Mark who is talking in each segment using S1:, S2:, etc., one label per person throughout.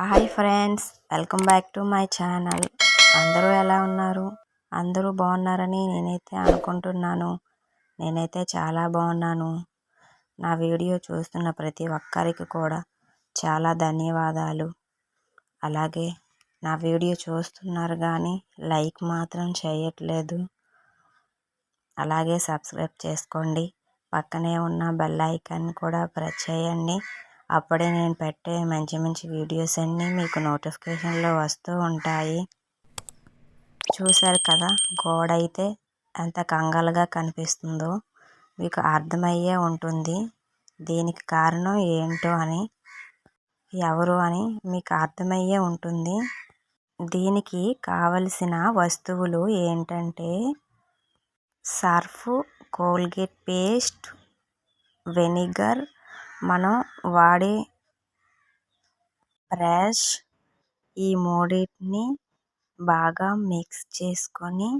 S1: Hi friends welcome back to my channel. అందరూ ఎలా ఉన్నారు? అందరూ బాగున్నారని నేనైతే అనుకుంటున్నాను. నేనైతే చాలా బాగున్నాను. నా వీడియో చూస్తున్న ప్రతి ఒక్కరికి కూడా చాలా ధన్యవాదాలు. అలాగే నా వీడియో చూస్తున్నారు కానీ లైక్ మాత్రం చేయట్లేదు. అలాగే సబ్స్క్రైబ్ చేసుకోండి. పక్కనే ఉన్న బెల్ ఐకాన్ కూడా ప్రెస్ చేయండి. అప్పుడే నేను పెట్టే మంచి మంచి వీడియోస్ అన్నీ మీకు నోటిఫికేషన్లో వస్తూ ఉంటాయి. చూశారు కదా గోడ అయితే ఎంత కంగాలుగా కనిపిస్తుందో మీకు అర్థమయ్యే ఉంటుంది. దీనికి కారణం ఏంటో అని ఎవరు అని మీకు అర్థమయ్యే ఉంటుంది. దీనికి కావలసిన వస్తువులు ఏంటంటే సర్ఫ్ కోల్గేట్ పేస్ట్ వెనిగర్ మనం వాడే బ్రష్ ఈ మూడింటిని బాగా మిక్స్ చేసుకొని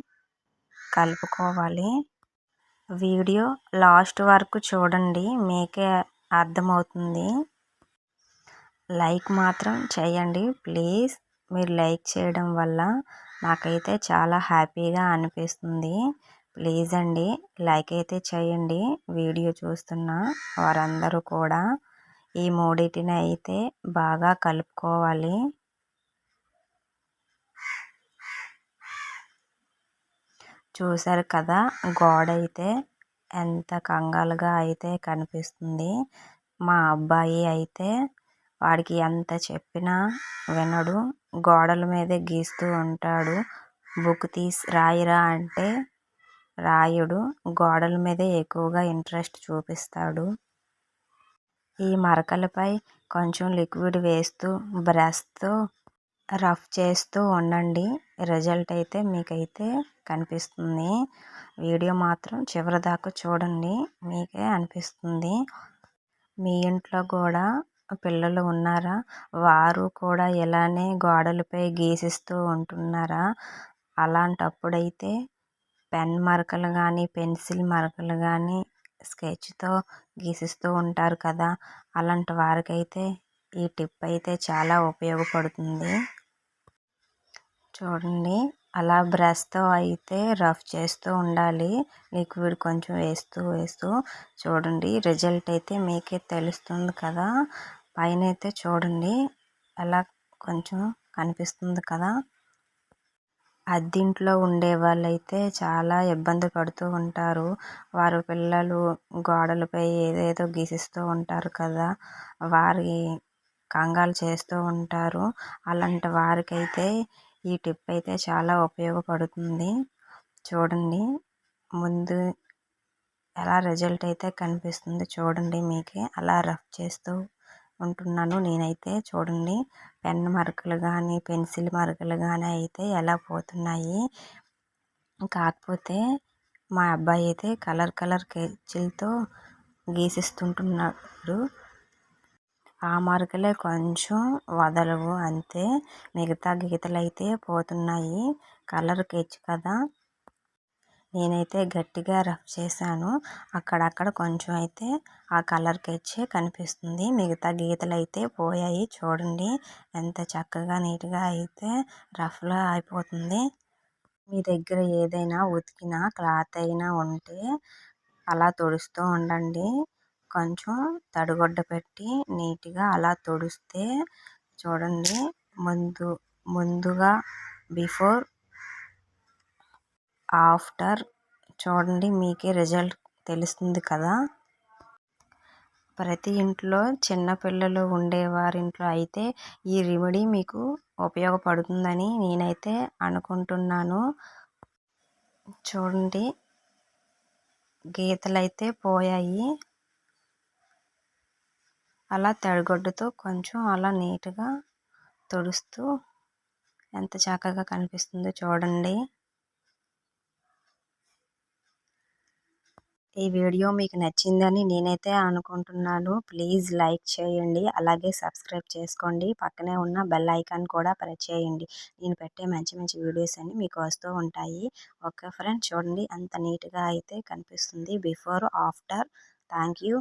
S1: కలుపుకోవాలి. వీడియో లాస్ట్ వరకు చూడండి మీకే అర్థమవుతుంది. లైక్ మాత్రం చేయండి. ప్లీజ్ మీరు లైక్ చేయడం వల్ల నాకైతే చాలా హ్యాపీగా అనిపిస్తుంది. ప్లీజ్ అండి లైక్ అయితే చేయండి. వీడియో చూస్తున్న వారందరూ కూడా ఈ మూడింటిని అయితే బాగా కలుపుకోవాలి. చూసారు కదా గోడ అయితే ఎంత కంగాలుగా అయితే కనిపిస్తుంది. మా అబ్బాయి అయితే వాడికి ఎంత చెప్పినా వినడు. గోడల మీదే గీస్తూ ఉంటాడు. బుక్ తీసి రాయిరా అంటే రాయుడు గోడల మీదే ఎక్కువగా ఇంట్రెస్ట్ చూపిస్తాడు. ఈ మరకలపై కొంచెం లిక్విడ్ వేస్తూ బ్రష్తో రఫ్ చేస్తూ ఉండండి. రిజల్ట్ అయితే మీకైతే కనిపిస్తుంది. వీడియో మాత్రం చివరి దాకా చూడండి మీకే అనిపిస్తుంది. మీ ఇంట్లో కూడా పిల్లలు ఉన్నారా? వారు కూడా ఇలానే గోడలపై గీసిస్తూ ఉంటున్నారా? అలాంటప్పుడైతే పెన్ మరకలు కానీ పెన్సిల్ మరకలు కానీ స్కెచ్తో గీసిస్తూ ఉంటారు కదా! అలాంటి వారికైతే ఈ టిప్ అయితే చాలా ఉపయోగపడుతుంది. చూడండి అలా బ్రష్తో అయితే రఫ్ చేస్తూ ఉండాలి. లిక్విడ్ కొంచెం వేస్తూ వేస్తూ చూడండి రిజల్ట్ అయితే మీకే తెలుస్తుంది కదా! పైన అయితే చూడండి అలా కొంచెం కనిపిస్తుంది కదా! అద్దింట్లో ఉండే వాళ్ళైతే చాలా ఇబ్బంది పడుతూ ఉంటారు. వారు పిల్లలు గోడలపై ఏదేదో గీసిస్తూ ఉంటారు కదా. వారి కంగాలు చేస్తూ ఉంటారు. అలాంటి వారికైతే ఈ టిప్ అయితే చాలా ఉపయోగపడుతుంది. చూడండి. ముందు ఎలా రిజల్ట్ అయితే కనిపిస్తుంది చూడండి మీకే. అలా రఫ్ చేస్తూ ఉంటున్నాను నేనైతే చూడండి పెన్ మరకలు కానీ పెన్సిల్ మరకలు కానీ అయితే ఎలా పోతున్నాయి. కాకపోతే మా అబ్బాయి అయితే కలర్ కలర్ స్కెచ్లతో గీసిస్తుంటున్నాడు. ఆ మరకలే కొంచెం వదలవు అంతే. మిగతా గీతలు అయితే పోతున్నాయి. కలర్ స్కెచ్ కదా. నేనైతే గట్టిగా రఫ్ చేశాను. అక్కడక్కడ కొంచెం అయితే ఆ కలర్ వచ్చే కనిపిస్తుంది. మిగతా గీతలు అయితే పోయాయి చూడండి. ఎంత చక్కగా నీట్గా అయితే రఫ్లో అయిపోతుంది. మీ దగ్గర ఏదైనా ఉతికిన క్లాత్ అయినా ఉంటే అలా తుడుస్తూ ఉండండి. కొంచెం తడిగుడ్డ పెట్టి నీట్గా అలా తుడిస్తే చూడండి. ముందు ముందుగా బిఫోర్ ఆఫ్టర్ చూడండి మీకే రిజల్ట్ తెలుస్తుంది కదా. ప్రతి ఇంట్లో చిన్నపిల్లలు ఉండేవారింట్లో అయితే ఈ రెమెడీ మీకు ఉపయోగపడుతుందని నేనైతే అనుకుంటున్నాను. చూడండి గీతలు అయితే పోయాయి. అలా తడిగుడ్డతో కొంచెం అలా నీట్గా తుడుస్తూ ఎంత చక్కగా కనిపిస్తుందో చూడండి. ఈ వీడియో మీకు నచ్చిందని నేనైతే అనుకుంటున్నాను. ప్లీజ్ లైక్ చేయండి. అలాగే సబ్స్క్రైబ్ చేసుకోండి. పక్కనే ఉన్న బెల్ ఐకాన్ కూడా ప్రెస్ చేయండి. నేను పెట్టే మంచి మంచి వీడియోస్ అన్ని మీకు వస్తూ ఉంటాయి. ఓకే ఫ్రెండ్స్ చూడండి. అంత నీట్గా అయితే కనిపిస్తుంది. Before after. Thank you